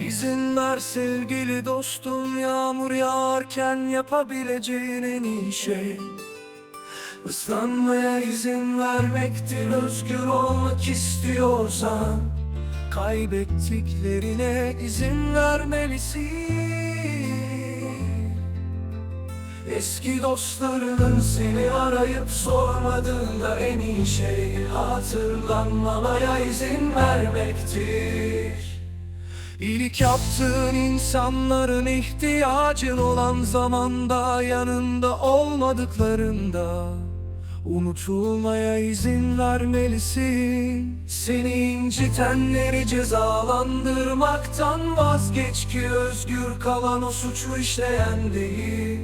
İzin ver sevgili dostum Yağmur yağarken yapabileceğin en iyi şey. Islanmaya izin vermektir özgür olmak istiyorsan. Kaybettiklerine izin vermelisin. Eski dostlarının seni arayıp sormadığında en iyi şey Hatırlanmamaya izin vermektir İlk yaptığın insanların ihtiyacın olan zamanda yanında olmadıklarında Unutulmaya izin vermelisin. Seni incitenleri cezalandırmaktan vazgeç ki özgür kalan o suçu işleyen değil.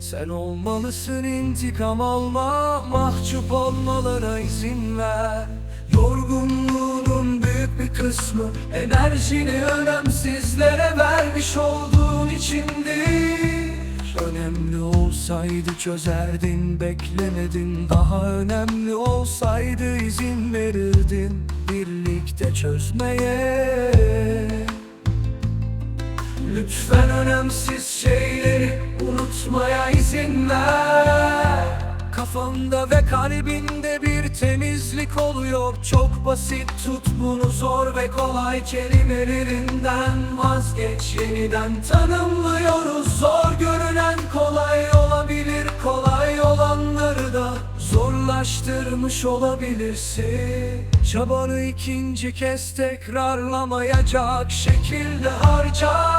Sen olmalısın intikam alma mahcup olmalara izin ver. Yorgunluğunun kısmı Enerjini önemsizlere vermiş olduğun içindir. Önemli olsaydı çözerdin beklemedin. Daha önemli olsaydı izin verirdin Birlikte çözmeye. Lütfen önemsiz şeyleri unutmaya izin ver. Kafanda ve kalbinde bir temizlik oluyor. Çok basit tut bunu zor ve kolay. Kelimelerinden vazgeç Yeniden tanımlıyoruz. Zor görünen kolay olabilir Kolay olanları da zorlaştırmış olabilirsin. Çabanı ikinci kez tekrarlamayacak şekilde harca